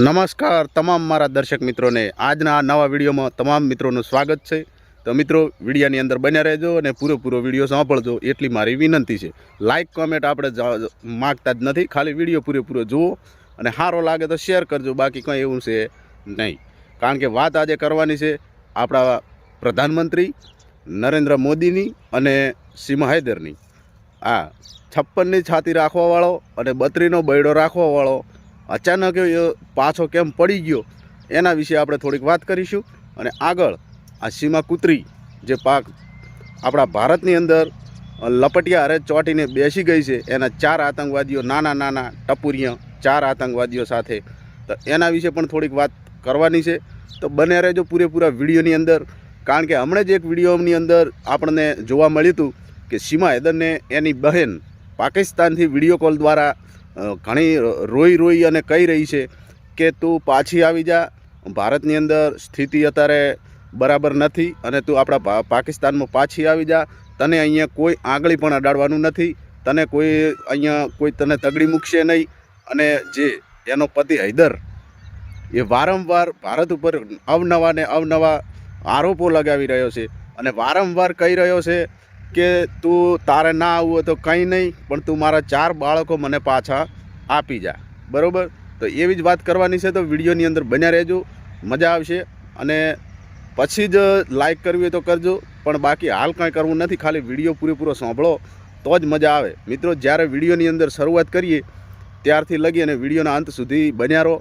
નમસ્કાર તમામ મારા દર્શક મિત્રોને. આજના આ નવા વિડીયોમાં તમામ મિત્રોનું સ્વાગત છે. તો મિત્રો, વિડીયાની અંદર બન્યા રહેજો અને પૂરેપૂરો વીડિયો સાંભળજો એટલી મારી વિનંતી છે. લાઇક કોમેન્ટ આપણે માગતા જ નથી. ખાલી વીડિયો પૂરેપૂરો જુઓ અને સારો લાગે તો શેર કરજો. બાકી કંઈ એવું છે નહીં. કારણ કે વાત આજે કરવાની છે આપણા પ્રધાનમંત્રી નરેન્દ્ર મોદીની અને સીમા હૈદરની. આ છપ્પનની છાતી રાખવાવાળો અને બત્રીનો બૈડો રાખવાવાળો અચાનક પાછો કેમ પડી ગયો એના વિશે આપણે થોડીક વાત કરીશું. અને આગળ આ સીમા કૂતરી જે પાક આપણા ભારતની અંદર લપટિયા અરે ચોંટીને બેસી ગઈ છે, એના ચાર આતંકવાદીઓ, નાના નાના ટપુરિયા, ચાર આતંકવાદીઓ સાથે. તો એના વિશે પણ થોડીક વાત કરવાની છે. તો બને રહેજો પૂરેપૂરા વિડીયોની અંદર, કારણ કે હમણાં જ એક વિડીયોની અંદર આપણને જોવા મળ્યું હતું કે સીમા હેદરને એની બહેન પાકિસ્તાનથી વીડિયો કોલ દ્વારા ઘણી રોઈ રોઈ અને કહી રહી છે કે તું પાછી આવી જા. ભારતની અંદર સ્થિતિ અત્યારે બરાબર નથી અને તું આપણા પાકિસ્તાનમાં પાછી આવી જા. તને અહીંયા કોઈ આંગળી પણ અડાડવાનું નથી. તને કોઈ અહીંયા કોઈ તને તગડી મૂકશે નહીં. અને જે એનો પતિ હૈદર, એ વારંવાર ભારત ઉપર અવનવા ને અવનવા આરોપો લગાવી રહ્યો છે. અને વારંવાર કહી રહ્યો છે કે તું તારે ના આવવું હોય તો કંઈ નહીં, પણ તું મારા ચાર બાળકો મને પાછા આપી જા. બરાબર? તો એવી જ વાત કરવાની છે, તો વિડીયોની અંદર બન્યા રહેજો, મજા આવશે અને પછી જ લાઇક કરવી હોય તો કરજો, પણ બાકી હાલ કાંઈ કરવું નથી, ખાલી વીડિયો પૂરેપૂરો સાંભળો, તો જ મજા આવે. મિત્રો, જ્યારે વિડીયોની અંદર શરૂઆત કરીએ, ત્યારથી લગી અને વિડીયોના અંત સુધી બન્યા રહો,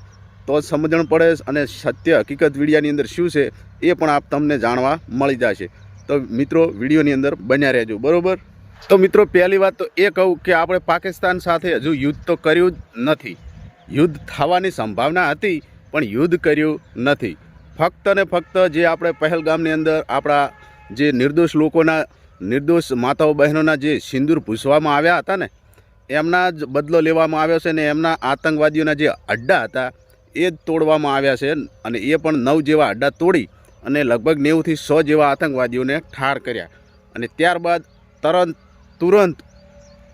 તો જ સમજણ પડે અને સત્ય હકીકત વિડીયાની અંદર શું છે, એ પણ આપ તમને જાણવા મળી જશે. તો મિત્રો, વિડીયોની અંદર બન્યા રહેજો, બરોબર? તો મિત્રો, પહેલી વાત તો એ કહું કે આપણે પાકિસ્તાન સાથે હજુ યુદ્ધ તો કર્યું જ નથી. યુદ્ધ થવાની સંભાવના હતી, પણ યુદ્ધ કર્યું નથી. ફક્ત ને ફક્ત જે આપણે પહેલગામની અંદર આપણા જે નિર્દોષ લોકોના, નિર્દોષ માતાઓ બહેનોના જે સિંદૂર પૂછવામાં આવ્યા હતા ને, એમના જ બદલો લેવામાં આવ્યો છે ને, એમના આતંકવાદીઓના જે અડ્ડા હતા, એ જ તોડવામાં આવ્યા છે અને એ પણ નવ જેવા અડ્ડા તોડી અને લગભગ નેવુંથી સો જેવા આતંકવાદીઓને ઠાર કર્યા. અને ત્યારબાદ તરત, તુરંત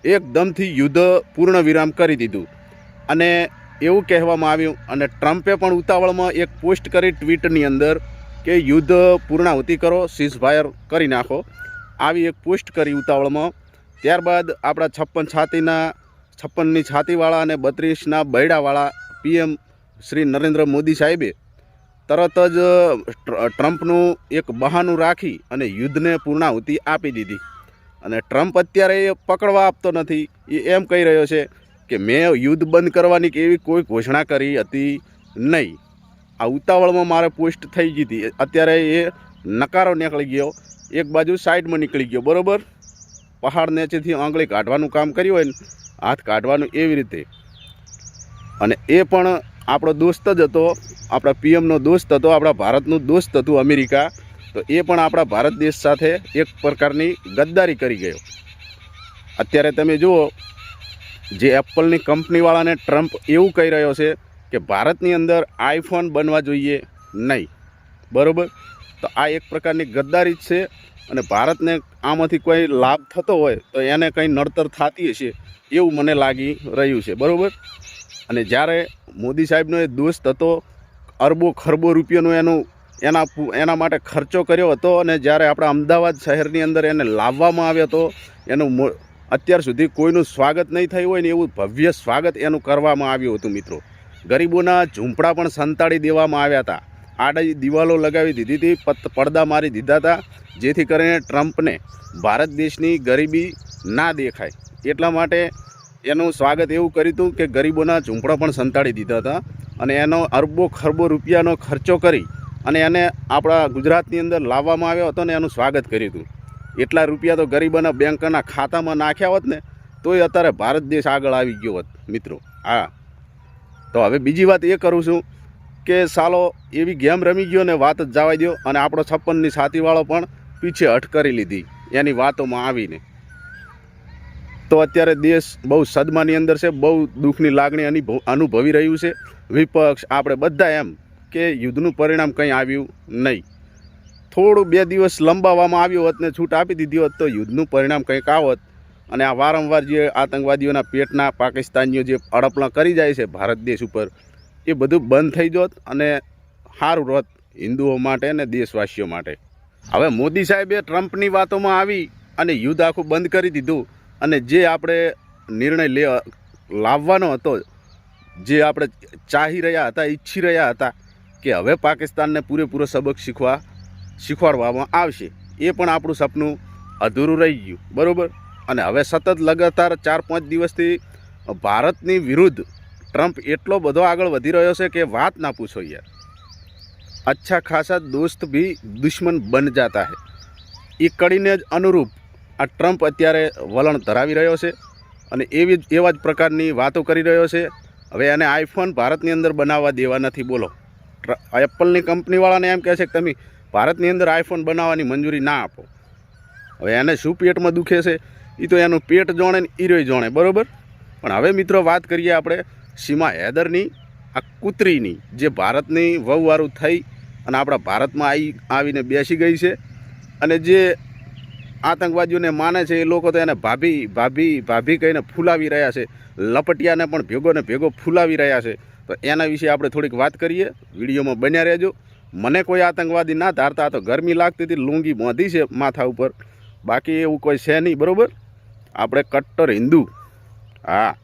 એકદમથી યુદ્ધ પૂર્ણ વિરામ કરી દીધું. અને એવું કહેવામાં આવ્યું, અને ટ્રમ્પે પણ ઉતાવળમાં એક પોસ્ટ કરી ટ્વીટની અંદર કે યુદ્ધ પૂર્ણાહુતિ કરો સીઝફાયર કરી નાખો. આવી એક પોસ્ટ કરી ઉતાવળમાં. ત્યારબાદ આપણા છપ્પન છાતીના, છપ્પનની છાતીવાળા અને બત્રીસના બૈડાવાળા પીએમ શ્રી નરેન્દ્ર મોદી સાહેબે તરત જ ટ્રમ્પનું એક બહાનું રાખી અને યુદ્ધને પૂર્ણાહુતિ આપી દીધી. અને ટ્રમ્પ અત્યારે એ પકડવા આપતો નથી. એ એમ કહી રહ્યો છે કે મેં યુદ્ધ બંધ કરવાની કે એવી કોઈ ઘોષણા કરી હતી નહીં. આ ઉતાવળમાં મારે પોસ્ટ થઈ ગઈ હતી. અત્યારે એ નકારો નીકળી ગયો. એક બાજુ સાઈડમાં નીકળી ગયો, બરાબર? પહાડ નીચેથી આંગળી કાઢવાનું કામ કર્યું હોય ને, હાથ કાઢવાનું એવી રીતે. અને એ પણ આપણો દોસ્ત જ હતો, આપણા પીએમનો દોસ્ત હતો, આપણા ભારતનું દોસ્ત હતું અમેરિકા, તો એ પણ આપણા ભારત દેશ સાથે એક પ્રકારની ગદ્દારી કરી ગયો. અત્યારે તમે જુઓ, જે એપલની કંપનીવાળાને ટ્રમ્પ એવું કહી રહ્યો છે કે ભારતની અંદર આઈફોન બનવા જોઈએ નહીં. બરાબર? તો આ એક પ્રકારની ગદ્દારી જ છે અને ભારતને આમાંથી કોઈ લાભ થતો હોય તો એને કંઈ નડતર થતી હશે એવું મને લાગી રહ્યું છે. બરાબર? અને જ્યારે મોદી સાહેબનો એ દોસ્ત હતો, અરબો ખરબો રૂપિયાનો એનું, એના એના માટે ખર્ચો કર્યો હતો અને જ્યારે આપણા અમદાવાદ શહેરની અંદર એને લાવવામાં આવ્યો હતો, એનું અત્યાર સુધી કોઈનું સ્વાગત નહીં થયું હોય ને એવું ભવ્ય સ્વાગત એનું કરવામાં આવ્યું હતું મિત્રો. ગરીબોના ઝૂંપડા પણ સંતાડી દેવામાં આવ્યા હતા. આડી દિવાલો લગાવી દીધી હતી પડદા મારી દીધા હતા, જેથી કરીને ટ્રમ્પને ભારત દેશની ગરીબી ના દેખાય. એટલા માટે એનું સ્વાગત એવું કર્યું હતું કે ગરીબોના ઝૂંપડા પણ સંતાડી દીધા હતા અને એનો અરબો ખરબો રૂપિયાનો ખર્ચો કરી અને એને આપણા ગુજરાતની અંદર લાવવામાં આવ્યો હતો ને એનું સ્વાગત કર્યું હતું. એટલા રૂપિયા તો ગરીબોના બેંકના ખાતામાં નાખ્યા હોત ને, તોય અત્યારે ભારત દેશ આગળ આવી ગયો હોત, મિત્રો. હા. તો હવે બીજી વાત એ કરું છું કે સાલો, એવી ગેમ રમી ગયો ને વાત જ જવા દો અને આપણો છપ્પનની છાતીવાળો પણ પીછે હટ કરી લીધી એની વાતોમાં આવીને. તો અત્યારે દેશ બહુ સદમાની અંદર છે, બહુ દુઃખની લાગણી અનુભવ રહ્યું છે. વિપક્ષ, આપણે બધા એમ કે યુદ્ધનું પરિણામ કંઈ આવ્યું નહીં. થોડું બે દિવસ લંબાવવામાં આવ્યું હોત ને છૂટ આપી દીધી હોત તો યુદ્ધનું પરિણામ કંઈક આવત. અને આ વારંવાર જે આતંકવાદીઓના પેટના પાકિસ્તાનીઓ જે અડપલા કરી જાય છે ભારત દેશ ઉપર, એ બધું બંધ થઈ જોત અને સારું રહોત હિન્દુઓ માટે અને દેશવાસીઓ માટે. હવે મોદી સાહેબે ટ્રમ્પની વાતોમાં આવી અને યુદ્ધ આખું બંધ કરી દીધું. અને જે આપણે નિર્ણય લે, લાવવાનો હતો, જે આપણે ચાહી રહ્યા હતા, ઈચ્છી રહ્યા હતા કે હવે પાકિસ્તાનને પૂરેપૂરો સબક શીખવા, શીખવાડવામાં આવશે, એ પણ આપણું સપનું અધૂરું રહી ગયું, બરાબર? અને હવે સતત લગાતાર ચાર પાંચ દિવસથી ભારતની વિરુદ્ધ ટ્રમ્પ એટલો બધો આગળ વધી રહ્યો છે કે વાત ના પૂછો યાર. અચ્છા ખાસા દોસ્ત ભી દુશ્મન બન જાતા હૈ. એ કડીને જ અનુરૂપ આ ટ્રમ્પ અત્યારે વલણ ધરાવી રહ્યો છે અને એવી એવા જ પ્રકારની વાતો કરી રહ્યો છે. હવે એને આઈફોન ભારતની અંદર બનાવવા દેવા નથી, બોલો. એપલની કંપનીવાળાને એમ કહે છે કે તમે ભારતની અંદર આઈફોન બનાવવાની મંજૂરી ના આપો. હવે એને શું પેટમાં દુખે છે? એ તો એનું પેટ જોણે ને ઈરોય જોણે, બરાબર? પણ હવે મિત્રો વાત કરીએ આપણે સીમા હૈદરની, આ કૂતરીની, જે ભારતની વહુવારું થઈ અને આપણા ભારતમાં આવી આવીને બેસી ગઈ છે. અને જે આતંકવાદીઓને માને છે, એ લોકો તો એને ભાભી ભાભી ભાભી કહીને ફૂલાવી રહ્યા છે. લપટિયાને પણ ભેગો ને ભેગો ફૂલાવી રહ્યા છે. તો એના વિશે આપણે થોડીક વાત કરીએ. વિડીયોમાં બન્યા રહેજો. મને કોઈ આતંકવાદી ના ધારતા તો ગરમી લાગતી હતી, લુંગી બાંધી છે માથા ઉપર. બાકી એવું કોઈ છે નહીં, બરાબર? આપણે કટ્ટર હિન્દુ. હા.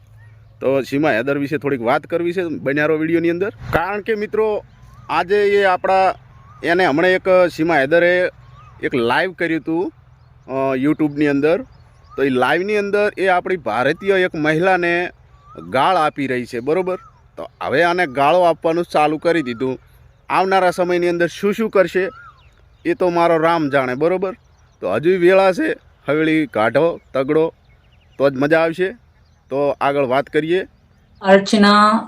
તો સીમા હૈદર વિશે થોડીક વાત કરવી છે બન્યારો વિડીયોની અંદર. કારણ કે મિત્રો, આજે એ આપણા, એને હમણાં એક સીમા હેદરે એક લાઈવ કર્યું હતું. યુટ્યુબની અંદર. તો એ લાઈવની અંદર એ આપણી ભારતીય એક મહિલાને ગાળ આપી રહી છે, બરાબર? તો હવે આને ગાળો આપવાનું ચાલુ કરી દીધું. આવનારા સમયની અંદર શું શું કરશે એ તો મારો રામ જાણે, બરાબર? તો હજુ વેળા છે હવેલી કાઢો તગડો, તો જ મજા આવશે. તો આગળ વાત કરીએ. અર્ચના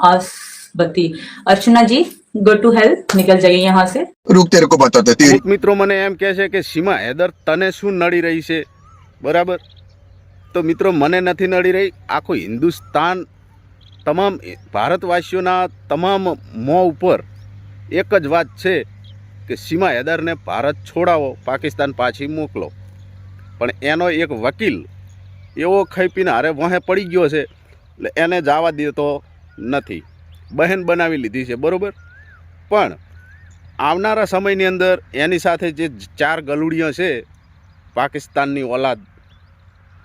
आसबती अर्चना जी गो टू हेल्प निकल जाइए यहाँ से रुक तेरे को बताते तेरी અમુક મિત્રો મને એમ કહે છે કે સીમા હૈદર તને શું નડી રહી છે બરાબર તો મિત્રો મને નથી નડી રહી આખું હિન્દુસ્તાન તમામ ભારતવાસીઓના તમામ મોં ઉપર એક જ વાત છે કે સીમા હૈદરને ભારત છોડાવો પાકિસ્તાન પાછી મોકલો પણ એનો એક વકીલ એવો ખૈપીને હારે વહે પડી ગયો છે એટલે એને જવા દેતો નથી બહેન બનાવી લીધી છે, બરાબર? પણ આવનારા સમયની અંદર એની સાથે જે ચાર ગલુડિયો છે, પાકિસ્તાનની ઓલાદ,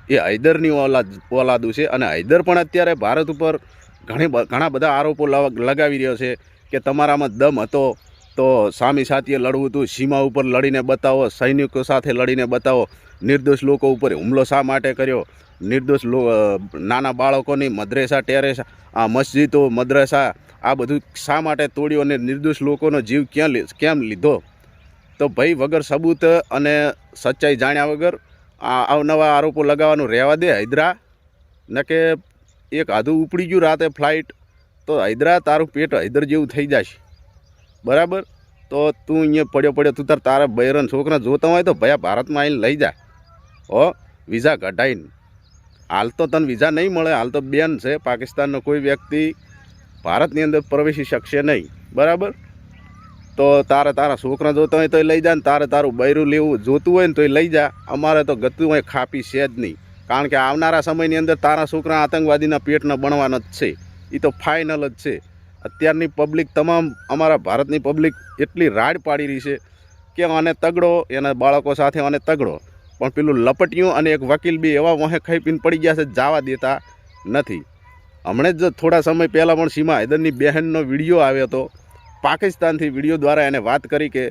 એ હૈદરની ઓલાદ, ઓલાદું છે અને હૈદર પણ અત્યારે ભારત ઉપર ઘણી ઘણા બધા આરોપો લગાવી રહ્યો છે કે તમારામાં દમ હતો તો સામી સાથીએ લડવું હતું, સીમા ઉપર લડીને બતાવો, સૈનિકો સાથે લડીને બતાવો, નિર્દોષ લોકો ઉપર હુમલો શા માટે કર્યો? નિર્દોષ નાના બાળકોની મદ્રેસા, ટેરેસા, આ મસ્જિદો, મદ્રેસા, આ બધું શા માટે તોડ્યું અને નિર્દોષ લોકોનો જીવ ક્યાં કેમ લીધો? તો ભાઈ વગર સબૂત અને સચ્ચાઈ જાણ્યા વગર આ અવનવા આરોપો લગાવવાનું રહેવા દે હૈદરા. ન કે એક આધું ઉપડી ગયું રાતે ફ્લાઇટ, તો હૈદરા તારું પેટ હૈદર જેવું થઈ જશે. બરાબર? તો તું અહીંયા પડ્યો પડ્યો, તું તાર તારા બૈરન છોકરા જોતા હોય તો ભયા ભારતમાં આવીને લઈ જા. હો, વિઝા કઢાઈને. હાલ તો તને વિઝા નહીં મળે, હાલ તો બેન છે, પાકિસ્તાનનો કોઈ વ્યક્તિ ભારતની અંદર પ્રવેશી શકશે નહીં. બરાબર? તો તારે તારા છોકરા જોતા હોય તો લઈ જા ને તારે તારું બૈરું લેવું જોતું હોય ને તો લઈ જા. અમારે તો ગતું હોય, ખાપી છે જ નહીં. કારણ કે આવનારા સમયની અંદર તારા છોકરા આતંકવાદીના પેટના બનવાના જ છે. એ તો ફાઇનલ જ છે. અત્યારની પબ્લિક તમામ, અમારા ભારતની પબ્લિક એટલી રાડ પાડી રહી છે કે આને તગડો, એના બાળકો સાથે આને તગડો. પણ પેલું લપટ્યું અને એક વકીલ બી એવા વહે ખાઈ પીને પડી ગયા છે, જવા દેતા નથી. હમણાં જ થોડા સમય પહેલાં પણ સીમા હૈદરની બહેનનો વીડિયો આવ્યો હતો. પાકિસ્તાનથી વીડિયો દ્વારા એને વાત કરી કે,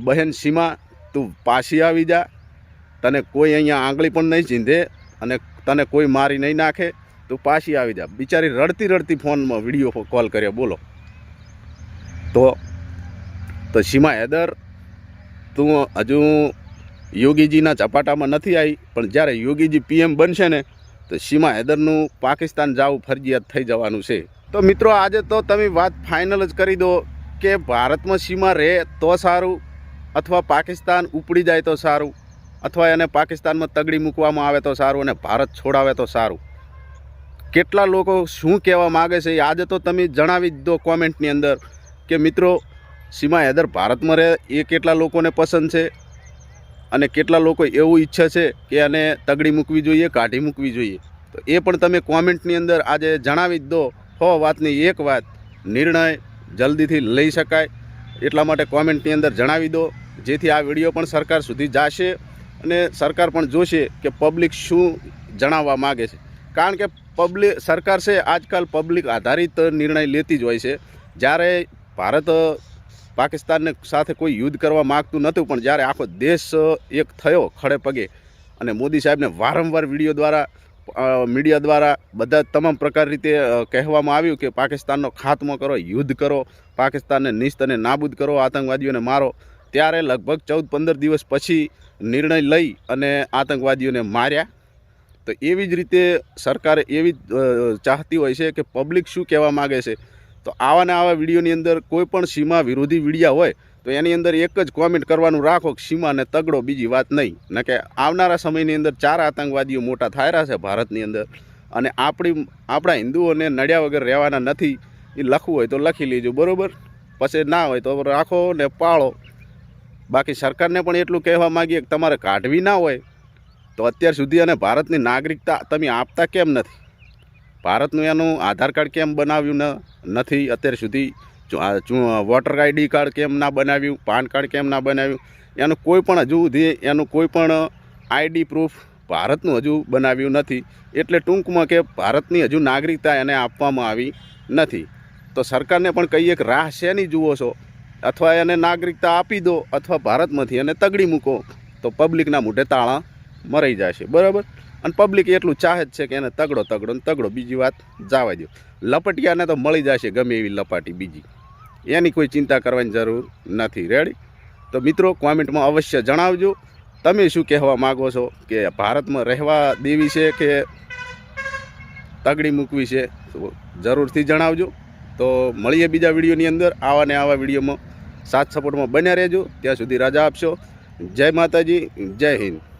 બહેન સીમા, તું પાછી આવી જા. તને કોઈ અહીંયા આંગળી પણ નહીં ચીંધે અને તને કોઈ મારી નહીં નાખે. તું પાછી આવી જા. બિચારી રડતી રડતી ફોનમાં વીડિયો કોલ કર્યો, બોલો. તો તો સીમા હૈદર, તું હજુ યોગીજીના ચપાટામાં નથી આવી, પણ જ્યારે યોગીજી પીએમ બનશે ને, તો સીમા હૈદરનું પાકિસ્તાન જવું ફરજિયાત થઈ જવાનું છે. તો મિત્રો, આજે તો તમે વાત ફાઇનલ જ કરી દો કે ભારતમાં સીમા રહે તો સારું અથવા પાકિસ્તાન ઉપડી જાય તો સારું અથવા એને પાકિસ્તાનમાં તગડી મૂકવામાં આવે તો સારું અને ભારત છોડાવે તો સારું. કેટલા લોકો શું કહેવા માગે છે આજે તો તમે જણાવી જ દો કોમેન્ટની અંદર કે મિત્રો, સીમા હૈદર ભારતમાં રહે એ કેટલા લોકોને પસંદ છે? અને કેટલા લોકો એવું ઈચ્છે છે કે આને તગડી મૂકવી જોઈએ, કાઢી મૂકવી જોઈએ. તો એ પણ તમે કોમેન્ટની અંદર આજે જણાવી જ દો. હો, વાતની એક વાત. નિર્ણય જલ્દીથી લઈ શકાય. એટલા માટે કોમેન્ટની અંદર જણાવી દો. જેથી આ વીડિયો પણ સરકાર સુધી જશે અને સરકાર પણ જોશે કે પબ્લિક શું જણાવવા માગે છે. કારણ કે પબ્લિક, સરકાર છે, આજકાલ પબ્લિક આધારિત નિર્ણય લેતી જ હોય છે. જ્યારે ભારત પાકિસ્તાનને સાથે કોઈ યુદ્ધ કરવા માગતું નહોતું, પણ જ્યારે આખો દેશ એક થયો ખડે પગે અને મોદી સાહેબને વારંવાર વીડિયો દ્વારા મીડિયા દ્વારા બધા તમામ પ્રકાર રીતે કહેવામાં આવ્યું કે પાકિસ્તાનનો ખાત્મો કરો, યુદ્ધ કરો, પાકિસ્તાનને નિસ્ત અને નાબૂદ કરો, આતંકવાદીઓને મારો. ત્યારે લગભગ ચૌદ પંદર દિવસ પછી નિર્ણય લઈ અને આતંકવાદીઓને માર્યા. તો એવી જ રીતે સરકારે એવી ચાહતી હોય છે કે પબ્લિક શું કહેવા માગે છે? તો આવા ને આવા વિડીયોની અંદર કોઈ પણ સીમા વિરોધી વિડીયા હોય, તો એની અંદર એક જ કોમેન્ટ કરવાનું રાખો કે સીમાને તગડો બીજી વાત નહીં. ન કે આવનારા સમયની અંદર ચાર આતંકવાદીઓ મોટા થાયરા છે ભારતની અંદર. અને આપણી, આપણા હિન્દુઓને નડ્યા વગર રહેવાના નથી. એ લખવું હોય તો લખી લેજો, બરાબર? પછી ના હોય તો રાખો ને પાળો. બાકી સરકારને પણ એટલું કહેવા માગીએ કે તમારે કાઢવી ના હોય, તો અત્યાર સુધી અને ભારતની નાગરિકતા તમે આપતા કેમ નથી? ભારતનું એનું આધાર કાર્ડ કેમ બનાવ્યું નથી અત્યાર સુધી વોટર આઈડી કાર્ડ કેમ ના બનાવ્યું, પાન કાર્ડ કેમ ના બનાવ્યું, એનું કોઈ પણ હજુ સુધી એનું કોઈ પણ આઈડી પ્રૂફ ભારતનું હજુ બનાવ્યું નથી. એટલે ટૂંકમાં કે ભારતની હજુ નાગરિકતા એને આપવામાં આવી નથી. તો સરકારને પણ કઈ એક રાહ શેની જુઓ છો? અથવા એને નાગરિકતા આપી દો, અથવા ભારતમાંથી એને તગડી મૂકો, તો પબ્લિકના મોઢે તાળા મરાઈ જશે. બરાબર? અને પબ્લિક એટલું ચાહે જ છે કે એને તગડો તગડો ને તગડો બીજી વાત જવા દો લપટિયાને તો મળી જશે ગમે એવી લપાટી બીજી. એની કોઈ ચિંતા કરવાની જરૂર નથી. રેડી તો મિત્રો, કોમેન્ટમાં અવશ્ય જણાવજો. તમે શું કહેવા માગો છો? કે ભારતમાં રહેવા દેવી છે કે તગડી મૂકવી છે? જરૂરથી જણાવજો. તો મળીએ બીજા વિડીયોની અંદર. આવા ને આવા વિડીયોમાં. સાથ સપોર્ટમાં બન્યા રહેજો. ત્યાં સુધી રજા આપશો. જય માતાજી. જય હિન્દ.